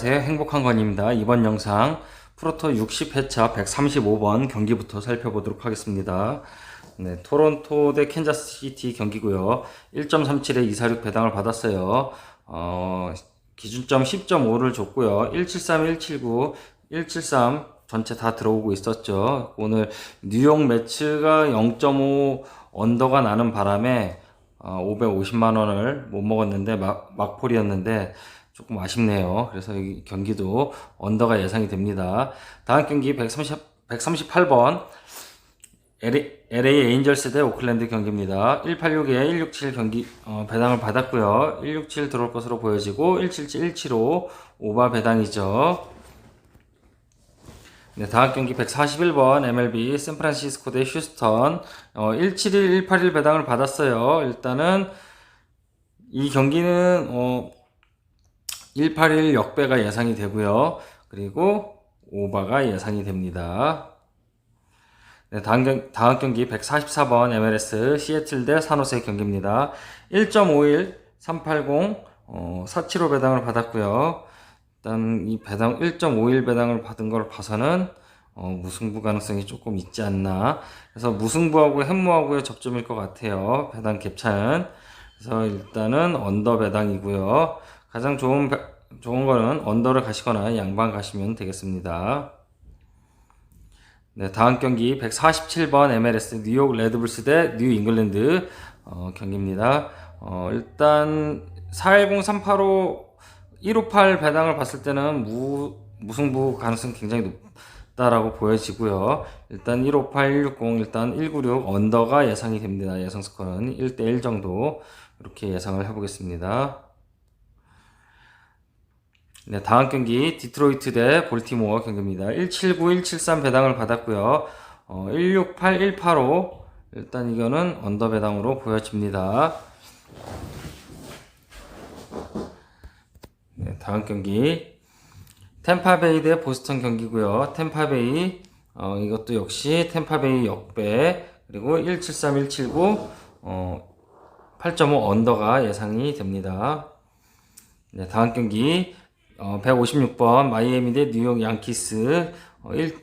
안녕하세요. 행복한 건입니다. 이번 영상 프로토 60회차 135번 경기부터 살펴보도록 하겠습니다. 네, 토론토 대 캔자스시티 경기고요. 1.37에 246 배당을 받았어요. 어, 기준점 10.5를 줬고요. 173, 179, 173 전체 다 들어오고 있었죠. 오늘 뉴욕 매츠가 0.5 언더가 나는 바람에 어, 550만 원을 못 먹었는데 막, 막폴이었는데 조금 아쉽네요. 그래서 이 경기도 언더가 예상이 됩니다. 다음 경기 130, 138번 LA, 에인절스 대 오클랜드 경기입니다. 186에 167 경기 어, 배당을 받았고요. 167 들어올 것으로 보여지고 177, 175 오바 배당이죠. 네, 다음 경기 141번 MLB 샌프란시스코 대 휴스턴 어, 171, 181 배당을 받았어요. 일단은 이 경기는 어, 181 역배가 예상이 되고요. 그리고 오바가 예상이 됩니다. 네, 다음, 경, 다음 경기 144번 MLS 시애틀 대 산호세 경기입니다. 1.51 380 어, 475 배당을 받았고요. 일단 이 배당 1.51 배당을 받은 걸 봐서는 어, 무승부 가능성이 조금 있지 않나. 그래서 무승부하고 햄무하고의 접점일 것 같아요. 배당 갭차는. 그래서 일단은 언더 배당이고요. 가장 좋은 배- 좋은 거는 언더를 가시거나 양방 가시면 되겠습니다. 네, 다음 경기 147번 MLS 뉴욕 레드불스 대 뉴 잉글랜드 어, 경기입니다. 어, 일단 410 385 158 배당을 봤을 때는 무, 무승부 가능성 굉장히 높다라고 보여지고요. 일단 158, 160, 일단 196 언더가 예상이 됩니다. 예상 스코어는 1대1 정도 이렇게 예상을 해보겠습니다. 네, 다음 경기 디트로이트 대 볼티모어 경기입니다. 179, 173 배당을 받았고요. 어, 168, 185 일단 이거는 언더 배당으로 보여집니다. 네, 다음 경기 템파베이 대 보스턴 경기고요. 템파베이 어, 이것도 역시 템파베이 역배 그리고 173, 179 어, 8.5 언더가 예상이 됩니다. 네, 다음 경기 어, 156번 마이애미 대 뉴욕 양키스 어, 1,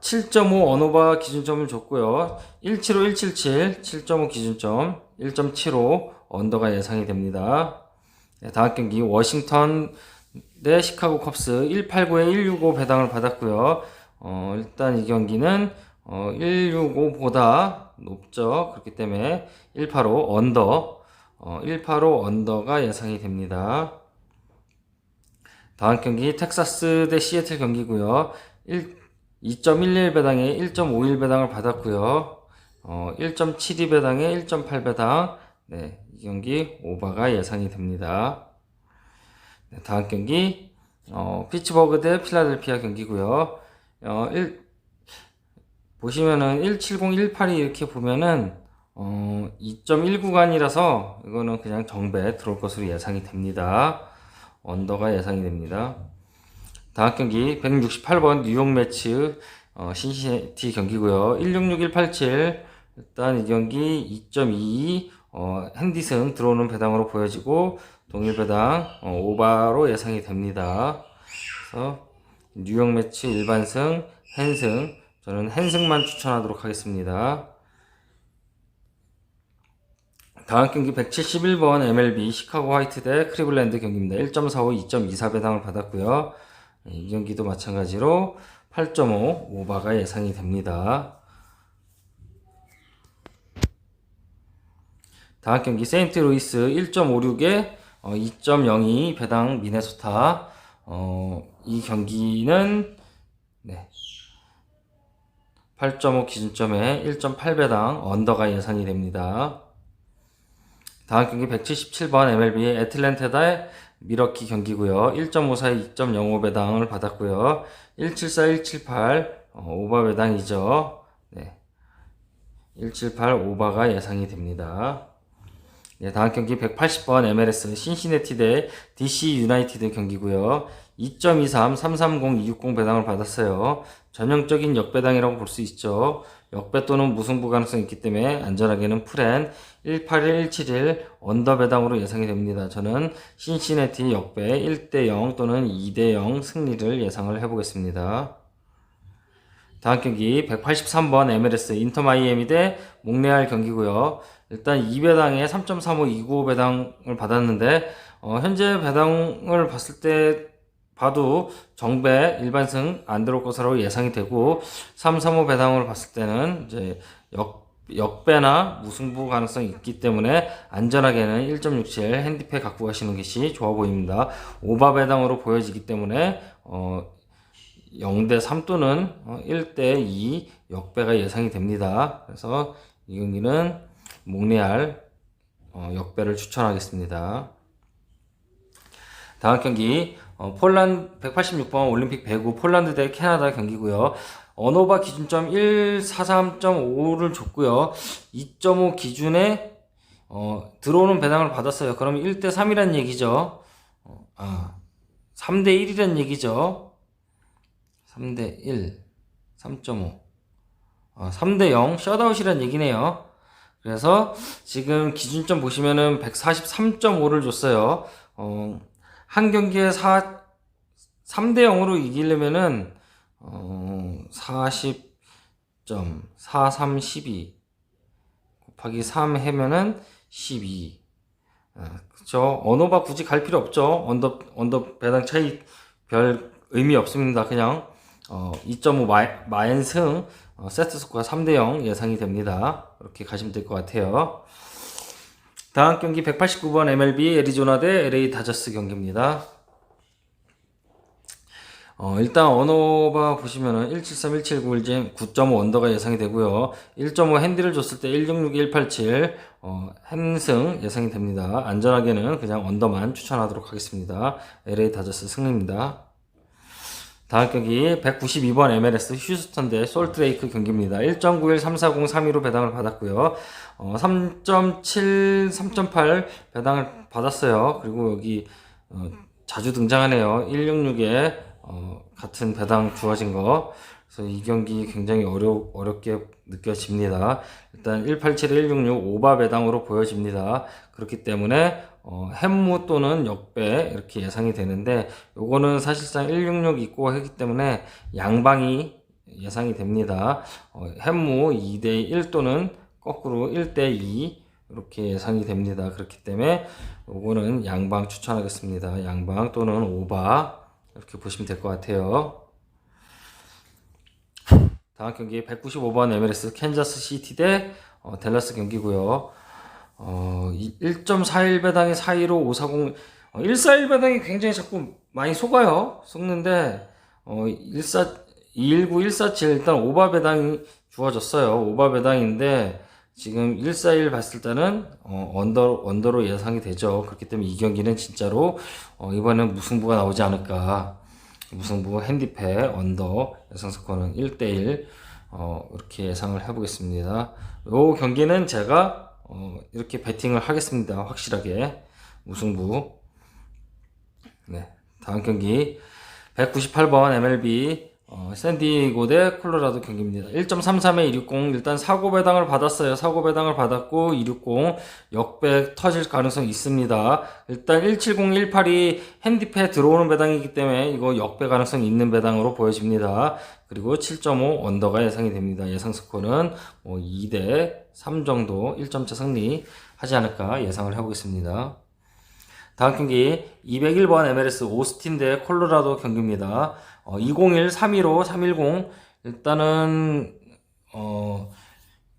7.5 언오바 기준점을 줬고요. 175, 177, 7.5 기준점, 1.75 언더가 예상이 됩니다. 네, 다음 경기 워싱턴 대 시카고 컵스 189에 165 배당을 받았고요. 어, 일단 이 경기는 어, 165보다 높죠. 그렇기 때문에 185 언더, 어, 185 언더가 예상이 됩니다. 다음 경기 텍사스 대 시애틀 경기고요. 1, 2.11 배당에 1.51 배당을 받았고요. 어, 1.72 배당에 1.8 배당. 네, 이 경기 오바가 예상이 됩니다. 네, 다음 경기 어, 피츠버그 대 필라델피아 경기고요. 어, 1, 보시면은 170, 182 이렇게 보면은 어, 2.1 구간이라서 이거는 그냥 정배 들어올 것으로 예상이 됩니다. 언더가 예상이 됩니다. 다음 경기 168번 뉴욕 매치 어, 신시내티 경기고요. 166187 일단 이 경기 2.22 어, 핸디슨 들어오는 배당으로 보여지고 동일 배당 어, 오바로 예상이 됩니다. 그래서 뉴욕 매치 일반승, 핸승 저는 핸승만 추천하도록 하겠습니다. 다음 경기 171번 MLB 시카고 화이트 대 크리블랜드 경기입니다. 1.45, 2.24 배당을 받았고요. 네, 이 경기도 마찬가지로 8.5 오바가 예상이 됩니다. 다음 경기 세인트 루이스 1.56에 2.02 배당 미네소타 어, 이 경기는 네, 8.5 기준점에 1.8 배당 언더가 예상이 됩니다. 다음 경기 177번 MLB의 애틀랜타 대 미러키 경기고요. 1.54에 2.05 배당을 받았고요. 174, 178 어, 오바 배당이죠. 네. 178 오바가 예상이 됩니다. 예, 다음 경기 180번 MLS 신시내티 대 DC 유나이티드 경기고요. 2.23, 330, 260 배당을 받았어요. 전형적인 역배당이라고 볼 수 있죠. 역배 또는 무승부 가능성이 있기 때문에 안전하게는 프렌 181, 171 언더 배당으로 예상이 됩니다. 저는 신시내티 역배 1대0 또는 2대0 승리를 예상을 해보겠습니다. 다음 경기 183번 MLS 인터 마이애미 대 몽레알 경기고요. 일단 2배당에 3.35 295 배당을 받았는데 어, 현재 배당을 봤을 때 봐도 정배 일반승 안 들어올 것으로 예상이 되고 335 배당을 봤을 때는 이제 역 역배나 무승부 가능성이 있기 때문에 안전하게는 1.67 핸디패 갖고 가시는 것이 좋아 보입니다. 오바 배당으로 보여지기 때문에 어 0대 3 또는 1대 2 역배가 예상이 됩니다. 그래서 이 경기는 몽레알 어, 역배를 추천하겠습니다. 다음 경기 어, 폴란드 186번 올림픽 배구 폴란드 대 캐나다 경기고요. 언어바 기준점 143.5를 줬고요. 2.5 기준에 어, 들어오는 배당을 받았어요. 그럼 1대 3이란 얘기죠. 어, 아, 3대 1이란 얘기죠. 3대 1, 3.5. 어, 4대 0, 셧아웃이란 얘기네요. 그래서 지금 기준점 보시면은 143.5를 줬어요. 어, 한 경기에 4, 3대 0으로 이기려면은, 어, 40.4312 곱하기 3 해면은 12. 아, 그쵸. 언어바 굳이 갈 필요 없죠. 언더, 언더 배당 차이 별 의미 없습니다. 그냥, 어, 2.5 마, 마엔승, 어, 세트 스코어 3대 0 예상이 됩니다. 이렇게 가시면 될 것 같아요. 다음 경기 189번 MLB 애리조나 대 LA 다저스 경기입니다. 어, 일단 언어바 보시면은 173, 179, 9.5 언더가 예상이 되고요. 1.5 핸디를 줬을 때 166, 187 어, 핸승 예상이 됩니다. 안전하게는 그냥 언더만 추천하도록 하겠습니다. LA 다저스 승리입니다. 다음 경기 192번 MLS 휴스턴 대 솔트레이크 경기입니다. 1.91, 340, 315 배당을 받았고요. 어, 3.7, 3.8 배당을 받았어요. 그리고 여기 어, 자주 등장하네요. 166에 어, 같은 배당 주어진 거. 그래서 이 경기 굉장히 어려, 어렵게 느껴집니다. 일단 187, 166 오바 배당으로 보여집니다. 그렇기 때문에 어, 햄무 또는 역배 이렇게 예상이 되는데 요거는 사실상 166 있고 하기 때문에 양방이 예상이 됩니다. 어, 햄무 2대 1 또는 거꾸로 1대 2 이렇게 예상이 됩니다. 그렇기 때문에 요거는 양방 추천하겠습니다. 양방 또는 오바 이렇게 보시면 될 것 같아요. 다음 경기 195번 MLS 캔자스 시티 대 어, 댈러스 경기고요. 어, 1.41배당에 415 540 어, 141배당이 굉장히 자꾸 많이 속아요. 속는데 어, 14 219 147 일단 오바 배당이 주어졌어요. 오바 배당인데 지금 141 봤을 때는 어, 언더 언더로 예상이 되죠. 그렇기 때문에 이 경기는 진짜로 어, 이번엔 무승부가 나오지 않을까. 무승부 핸디패 언더 예상 스코어는 1대1 어, 이렇게 예상을 해보겠습니다. 요 경기는 제가 어, 이렇게 베팅을 하겠습니다. 확실하게 무승부. 네, 다음 경기 198번 MLB 어, 샌디에이고 대 콜로라도 경기입니다. 1.33에 260 일단 사고 배당을 받았어요. 사고 배당을 받았고 260 역배 터질 가능성이 있습니다. 일단 170, 182 핸디패 들어오는 배당이기 때문에 이거 역배 가능성이 있는 배당으로 보여집니다. 그리고 7.5 언더가 예상이 됩니다. 예상 스코어는 뭐 2대 3 정도 1점차 승리 하지 않을까 예상을 해보겠습니다. 다음 경기 201번 MLS 오스틴 대 콜로라도 경기입니다. 어, 201, 315, 310 일단은 어,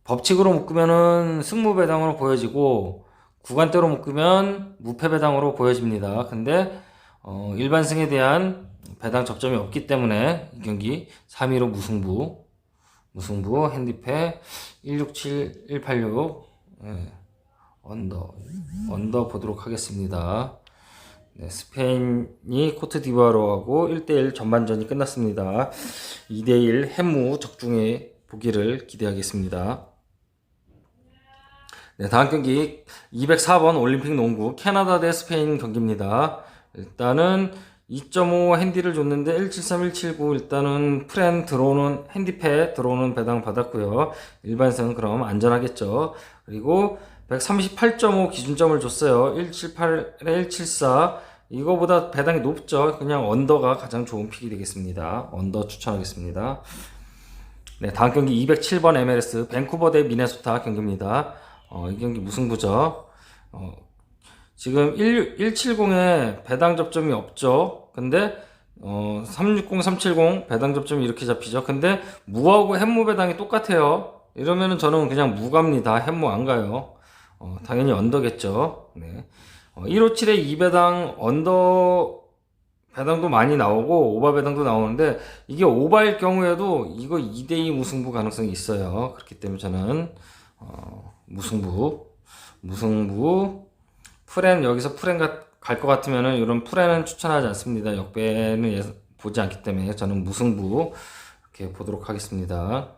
법칙으로 묶으면은 승무 배당으로 보여지고 구간대로 묶으면 무패 배당으로 보여집니다. 근데 어, 일반승에 대한 배당 접점이 없기 때문에 이 경기 315 무승부 무승부 핸디패 167, 186 예. 언더 언더 보도록 하겠습니다. 네, 스페인이 코트디부아르하고 1대1 전반전이 끝났습니다. 2대1 해무 적중에 보기를 기대하겠습니다. 네, 다음 경기 204번 올림픽 농구 캐나다 대 스페인 경기입니다. 일단은 2.5 핸디를 줬는데 173, 179 일단은 프렌 들어오는 핸디패 들어오는 배당 받았고요. 일반승 그럼 안전하겠죠. 그리고 138.5 기준점을 줬어요. 178에 174 이거보다 배당이 높죠. 그냥 언더가 가장 좋은 픽이 되겠습니다. 언더 추천하겠습니다. 네, 다음 경기 207번 MLS 밴쿠버 대 미네소타 경기입니다. 어, 이 경기 무승부죠. 어, 지금 1, 170에 배당 접점이 없죠. 근데 어, 360, 370 배당 접점이 이렇게 잡히죠. 근데 무하고 햄무 배당이 똑같아요. 이러면은 저는 그냥 무갑니다. 햄무 안 가요. 어, 당연히 언더겠죠. 네. 어, 157에 2배당 언더 배당도 많이 나오고 오바 배당도 나오는데 이게 오바일 경우에도 이거 2대2 무승부 가능성이 있어요. 그렇기 때문에 저는 어, 무승부 무승부 프렌 여기서 프렌 갈 것 같으면은 이런 프렌은 추천하지 않습니다. 역배는 예- 보지 않기 때문에 저는 무승부 이렇게 보도록 하겠습니다.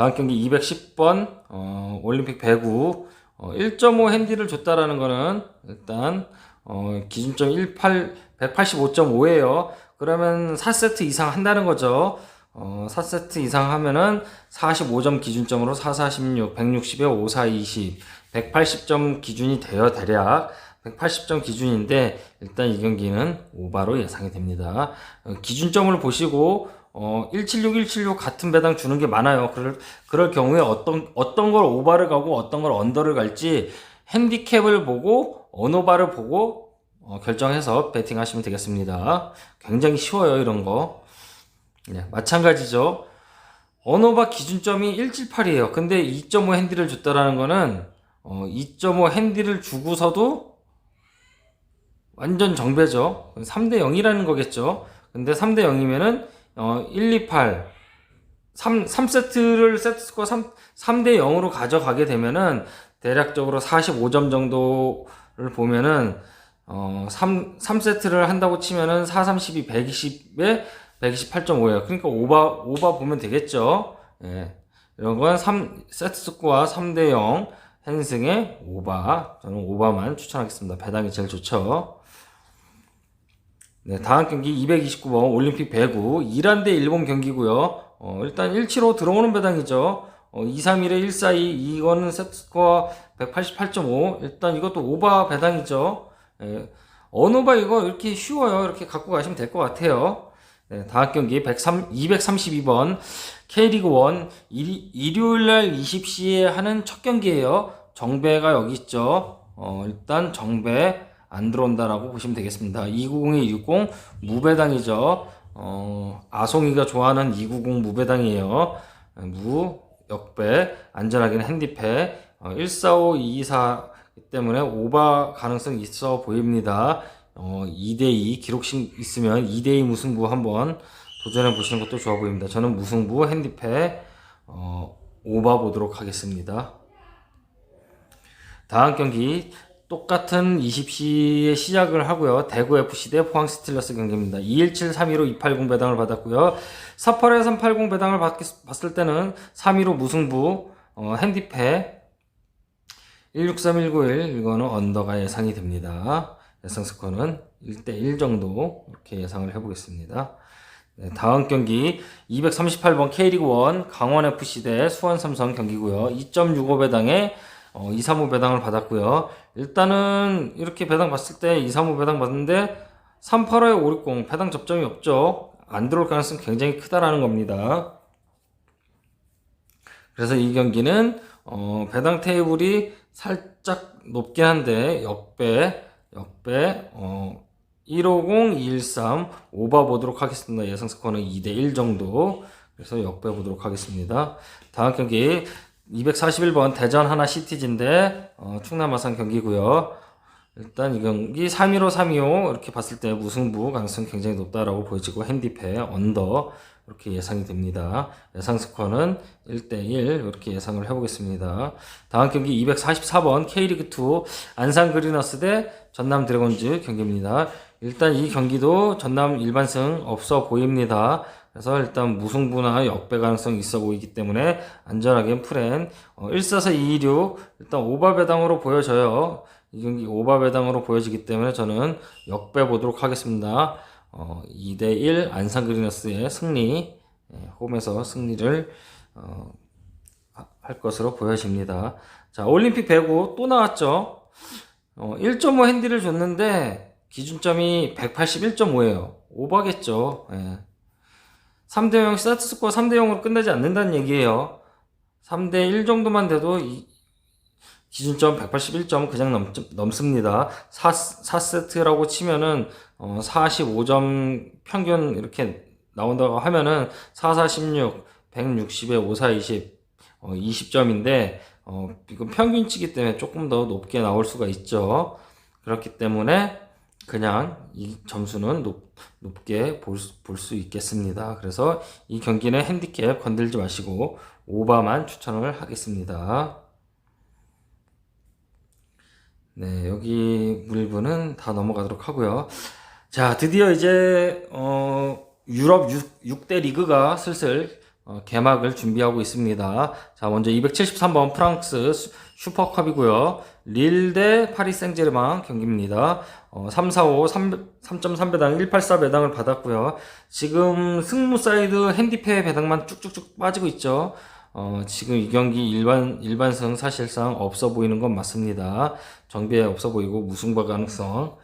다음 경기 210번 어, 올림픽 배구 어, 1.5 핸디를 줬다라는 거는 일단 어, 기준점 18 185.5예요. 그러면 4세트 이상 한다는 거죠. 어, 4세트 이상 하면은 45점 기준점으로 4, 46, 160에 5, 4, 20, 180점 기준이 돼요, 대략. 180점 기준인데, 일단 이 경기는 오바로 예상이 됩니다. 어, 기준점을 보시고, 어, 176, 176 같은 배당 주는 게 많아요. 그럴, 그럴 경우에 어떤, 어떤 걸 오바를 가고 어떤 걸 언더를 갈지 핸디캡을 보고, 언오바를 보고, 어, 결정해서 베팅 하시면 되겠습니다. 굉장히 쉬워요, 이런 거. 네, 마찬가지죠. 언어바 기준점이 178이에요. 근데 2.5 핸디를 줬다라는 거는 어, 2.5 핸디를 주고서도 완전 정배죠. 3대 0이라는 거겠죠. 근데 3대 0이면은 어, 1, 2, 8 3, 3세트를 세트 스코어 3, 3대 0으로 가져가게 되면은 대략적으로 45점 정도를 보면은 어, 3, 3세트를 한다고 치면은 4, 32, 120에 128.5예요. 그러니까 오바, 오바 보면 되겠죠. 예. 이런 건 3, 세트 스코어 3대 0, 핸승의 오바. 저는 오바만 추천하겠습니다. 배당이 제일 좋죠. 네, 다음 경기 229번 올림픽 배구. 이란 대 일본 경기고요 어, 일단 175 들어오는 배당이죠. 어, 231에 142, 이거는 세트 스코어 188.5. 일단 이것도 오바 배당이죠. 예. 언오바 이거 이렇게 쉬워요. 이렇게 갖고 가시면 될 것 같아요. 네, 다음 경기 103, 232번 K리그 1 일, 일요일 날 20시에 하는 첫 경기예요. 정배가 여기 있죠. 어, 일단 정배 안 들어온다라고 보시면 되겠습니다. 290에 260 무배당이죠. 어, 아송이가 좋아하는 290 무배당이에요. 무 역배 안전하게는 핸디패 어, 145 224 때문에 오바 가능성 있어 보입니다. 어, 2대2 기록식 있으면 2대2 무승부 한번 도전해 보시는 것도 좋아 보입니다. 저는 무승부 핸디패 어, 오바 보도록 하겠습니다. 다음 경기 똑같은 20시에 시작을 하고요. 대구 FC 대 포항 스틸러스 경기입니다. 217, 315, 280 배당을 받았고요. 48에 380 배당을 받, 봤을 때는 315 무승부 어, 핸디패 163, 191 이거는 언더가 예상이 됩니다. 예상 스코어는 1대1 정도 이렇게 예상을 해보겠습니다. 네, 다음 경기 238번 K리그 1 강원FC 대 수원삼성 경기고요. 2.65 배당에 어, 235 배당을 받았고요. 일단은 이렇게 배당 봤을 때 235 배당 받는데 385에 560 배당 접점이 없죠. 안 들어올 가능성이 굉장히 크다라는 겁니다. 그래서 이 경기는 어, 배당 테이블이 살짝 높긴 한데 역배 역배 어, 150, 213 오바 보도록 하겠습니다. 예상 스코어는 2대 1 정도. 그래서 역배 보도록 하겠습니다. 다음 경기 241번 대전 하나 시티즈인데 어, 충남 아산 경기고요. 일단 이 경기 315, 325 이렇게 봤을 때 무승부 가능성이 굉장히 높다라고 보여지고 핸디패 언더 이렇게 예상이 됩니다. 예상 스코어는 1대1 이렇게 예상을 해보겠습니다. 다음 경기 244번 K리그2 안산 그리너스 대 전남 드래곤즈 경기입니다. 일단 이 경기도 전남 일반승 없어 보입니다. 그래서 일단 무승부나 역배 가능성이 있어 보이기 때문에 안전하게 프렌 어, 14426 일단 오바 배당으로 보여져요. 이 경기 오바 배당으로 보여지기 때문에 저는 역배 보도록 하겠습니다. 어, 2대1 안산 그리너스의 승리 예, 홈에서 승리를 어, 하- 할 것으로 보여집니다. 자 올림픽 배구 또 나왔죠. 어, 1.5 핸디를 줬는데 기준점이 181.5예요. 오버겠죠. 예. 3대 0 세트 스코어 3대 0으로 끝나지 않는다는 얘기예요. 3대 1 정도만 돼도 이 기준점 181점 그냥 넘, 넘습니다. 4, 4세트라고 치면은 어, 45점 평균 이렇게 나온다고 하면은 4, 4, 16, 160에 5, 4, 20, 어, 20점인데 어, 이건 평균치기 때문에 조금 더 높게 나올 수가 있죠. 그렇기 때문에 그냥 이 점수는 높, 높게 볼 수 있겠습니다. 그래서 이 경기는 핸디캡 건들지 마시고 오바만 추천을 하겠습니다. 네, 여기 물분은 다 넘어가도록 하고요. 자, 드디어 이제 어, 유럽 6, 대 리그가 슬슬 어, 개막을 준비하고 있습니다. 자, 먼저 273번 프랑스 슈- 슈퍼컵이고요. 릴 대 파리 생제르맹 경기입니다. 어, 345 3.3배당 184 배당을 받았고요. 지금 승무 사이드 핸디페 배당만 쭉쭉쭉 빠지고 있죠. 어, 지금 이 경기 일반 일반승 사실상 없어 보이는 건 맞습니다. 정비에 없어 보이고 무승부 가능성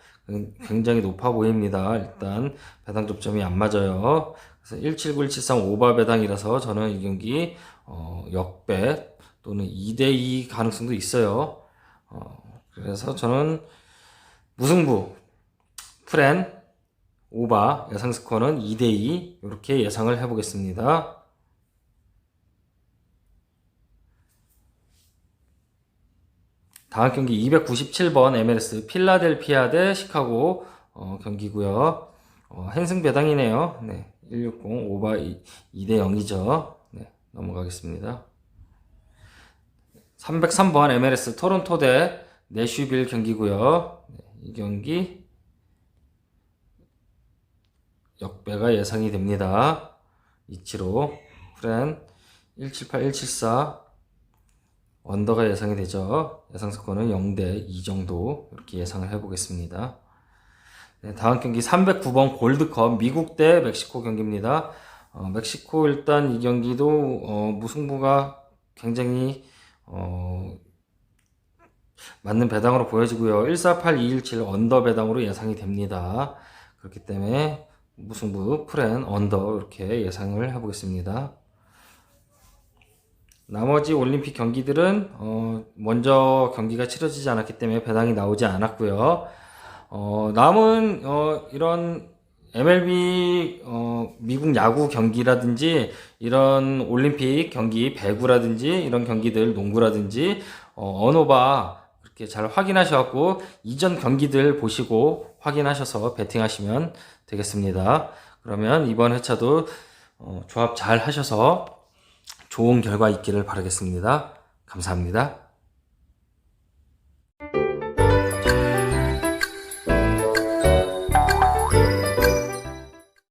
굉장히 높아 보입니다. 일단 배당 접점이 안 맞아요. 그래서 179, 173 오바 배당이라서 저는 이 경기 어, 역배 또는 2대2 가능성도 있어요. 어, 그래서 저는 무승부 프렌 오바 예상 스코어는 2대2 이렇게 예상을 해보겠습니다. 다음 경기 297번 MLS 필라델피아 대 시카고 어, 경기고요. 어, 한승 배당이네요. 네, 160 오바 2, 대 0이죠. 네, 넘어가겠습니다. 303번 MLS 토론토 대 내슈빌 경기고요. 네, 이 경기 역배가 예상이 됩니다. 이치로 프렌 178, 174 언더가 예상이 되죠. 예상 스코어는 0대 2 정도 이렇게 예상을 해보겠습니다. 네, 다음 경기 309번 골드컵 미국 대 멕시코 경기입니다. 어, 멕시코 일단 이 경기도 어, 무승부가 굉장히 어, 맞는 배당으로 보여지고요. 148, 217 언더 배당으로 예상이 됩니다. 그렇기 때문에 무승부 프렌 언더 이렇게 예상을 해보겠습니다. 나머지 올림픽 경기들은 어, 먼저 경기가 치러지지 않았기 때문에 배당이 나오지 않았고요. 어, 남은 어, 이런 MLB 어, 미국 야구 경기라든지 이런 올림픽 경기 배구라든지 이런 경기들 농구라든지 어, 그렇게 잘 확인하셔갖고 이전 경기들 보시고 확인하셔서 베팅하시면 되겠습니다. 그러면 이번 회차도 어, 조합 잘 하셔서 좋은 결과 있기를 바라겠습니다. 감사합니다.